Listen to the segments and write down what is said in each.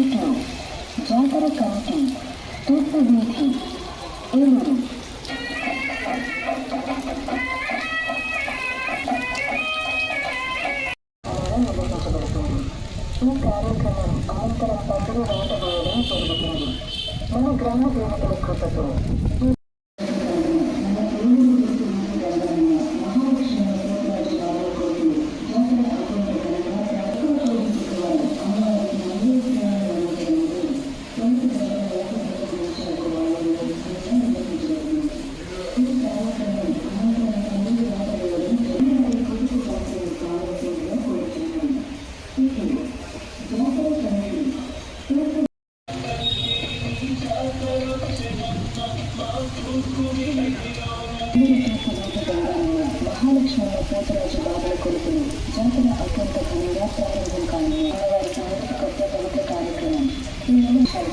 ఇట్లు జాతర కమిటీ తూర్పు వీధి ఏలూరు నిర్వహించబడుతుంది ఈ కార్యక్రమం అనంతరం పసుపు వేట వేయడం జరుగుతుంది మన గ్రామ దేవతల కృపతో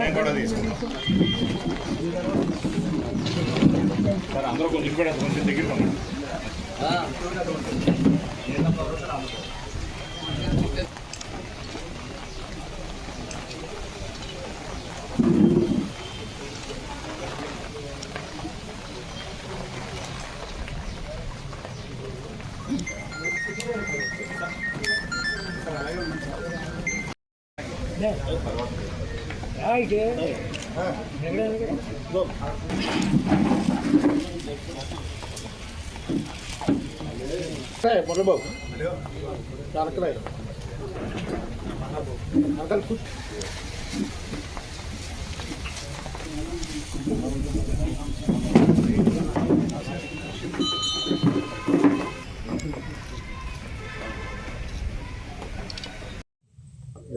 నేను కూడా తీసుకుంటాం సార్ అందరూ కొంచెం కూడా కొంచెం దగ్గర ఉండండి.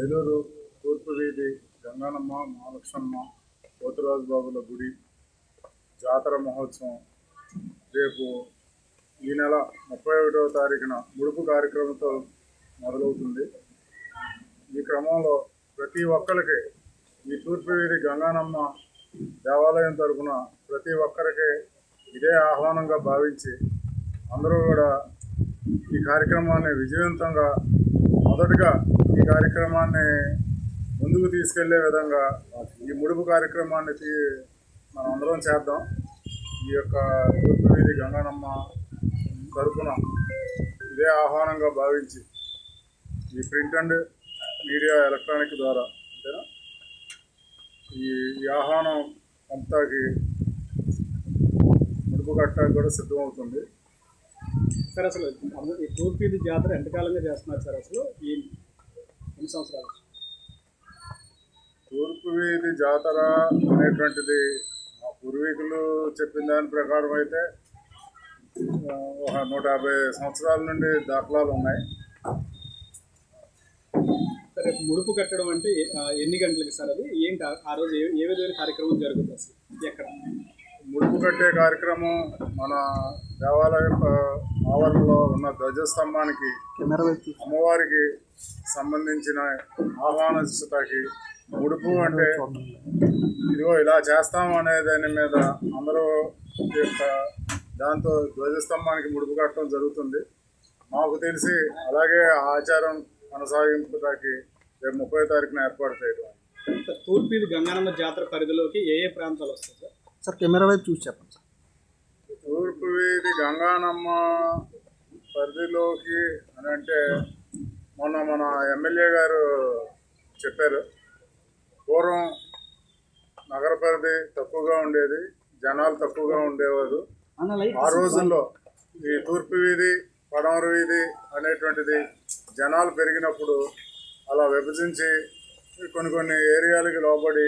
ఏలూరు తూర్పు వీధి గంగానమ్మ మహాలక్ష్మమ్మ పోతురాజు బాబుల గుడి జాతర మహోత్సవం రేపు ఈ నెల ముప్పై ఒకటవ తారీఖున ముడుపు కార్యక్రమంతో మొదలవుతుంది. ఈ క్రమంలో ప్రతి ఒక్కరికి ఈ తూర్పువీడి గంగానమ్మ దేవాలయం తరఫున ప్రతి ఒక్కరికి ఇదే ఆహ్వానంగా భావించి అందరూ కూడా ఈ కార్యక్రమాన్ని విజయవంతంగా మొదటగా ఈ కార్యక్రమాన్ని ముందుకు తీసుకెళ్ళే విధంగా ఈ ముడుపు కార్యక్రమాన్ని మనం అందరం చేద్దాం. ఈ యొక్క తూర్పు వీధి గంగానమ్మ తరపున ఇదే ఆహ్వానంగా భావించి ఈ ప్రింట్ అండ్ మీడియా ఎలక్ట్రానిక్ ద్వారా అంతేనా? ఈ ఈ ఆహ్వానం అంతాకి ముడుపు కట్టడానికి కూడా సిద్ధమవుతుంది. సార్ అసలు ఈ తూర్పీది జాతర ఎంతకాలంగా చేస్తున్నారు సార్? అసలు ఈ ఎన్ని సంవత్సరాలు? తూర్పు వీధి జాతర అనేటువంటిది మా పూర్వీకులు చెప్పిన దాని ప్రకారం అయితే ఒక నూట యాభై సంవత్సరాల నుండి దాఖలాలు ఉన్నాయి. సరే ముడుపు కట్టడం అంటే ఎన్ని గంటలకి సార్ అది? ఏంటి ఆ- రోజు ఏ ఏ విధమైన కార్యక్రమం జరుగుతుంది అసలు? ఎక్కడ? ముడుపు కట్టే కార్యక్రమం మన దేవాలయం ఆవరణలో ఉన్న ధ్వజస్తంభానికి అమ్మవారికి సంబంధించిన ఆహ్వానిస్తకి ముడుపు అంటే ఇదిగో ఇలా చేస్తాం అనే దాని మీద అందరూ యొక్క దాంతో ధ్వజస్తంభానికి ముడుపు కట్టడం జరుగుతుంది. మాకు తెలిసి అలాగే ఆ ఆచారం కొనసాగింపుకి రేపు ముప్పై తారీఖున ఏర్పాటు చేయడం. సార్ తూర్పీది గంగానమ్మ జాతర పరిధిలోకి ఏ ఏ ప్రాంతాలు వస్తాయి సార్? సార్ కెమెరా వైపు చూసి చెప్పండి సార్. తూర్పు వీధి గంగానమ్మ పరిధిలోకి అని అంటే మొన్న మన ఎమ్మెల్యే గారు చెప్పారు. పూర్వం నగర పరిధి తక్కువగా ఉండేది జనాలు తక్కువగా ఉండేవారు. ఆ రోజుల్లో ఈ తూర్పు వీధి పడమర వీధి అనేటువంటిది జనాలు పెరిగినప్పుడు అలా విభజించి కొన్ని కొన్ని ఏరియాలకి లోబడి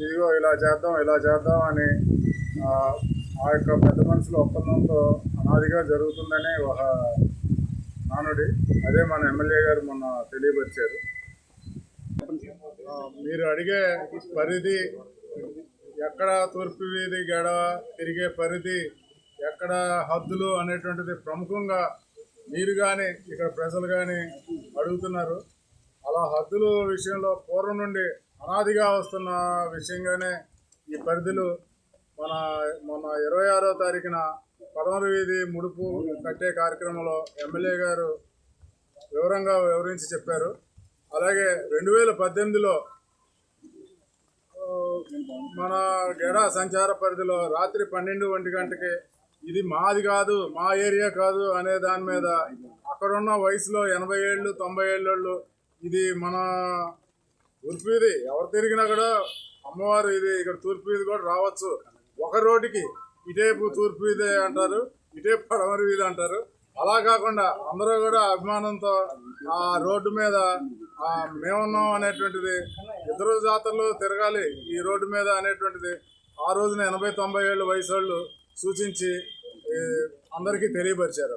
ఇదిగో ఇలా చేద్దాం ఇలా చేద్దాం అని ఆ, యొక్క పెద్ద మనుషుల ఒప్పందంతో అనాదిగా జరుగుతుందని ఒక నానుడి అదే మన ఎమ్మెల్యే గారు మొన్న తెలియపరిచారు. మీరు అడిగే పరిధి ఎక్కడ తూర్పు వీధి గడవ తిరిగే పరిధి ఎక్కడ హద్దులు అనేటువంటిది ప్రముఖంగా మీరు కానీ ఇక్కడ ప్రజలు కానీ అడుగుతున్నారు. అలా హద్దుల విషయంలో పూర్వం నుండి అనాదిగా వస్తున్న విషయంగానే ఈ పరిధులు మన మొన్న ఇరవై ఆరో తారీఖున పదమూడు వీధి ముడుపు కట్టే కార్యక్రమంలో ఎమ్మెల్యే గారు వివరంగా వివరించి చెప్పారు. అలాగే రెండు వేల పద్దెనిమిదిలో మన గెడ సంచార పరిధిలో రాత్రి పన్నెండు ఒంటి గంటకి ఇది మాది కాదు మా ఏరియా కాదు అనే దాని మీద అక్కడున్న వయసులో ఎనభై ఏళ్ళు తొంభై ఏళ్ళు ఇది మన తూర్పు ఇది. ఎవరు తిరిగినా కూడా అమ్మవారు ఇది ఇక్కడ తూర్పు ఇది కూడా రావచ్చు. ఒక రోడ్డుకి ఇటేపు తూర్పు ఇదే అంటారు ఇటేపు పడమరు ఇది అంటారు. అలా కాకుండా అందరూ కూడా అభిమానంతో ఆ రోడ్డు మీద మేమున్నాం అనేటువంటిది ఇద్దరు జాతరలు తిరగాలి ఈ రోడ్డు మీద అనేటువంటిది ఆ రోజున ఎనభై తొంభై ఏళ్ళు వయసు వాళ్ళు సూచించి అందరికీ తెలియపరిచారు.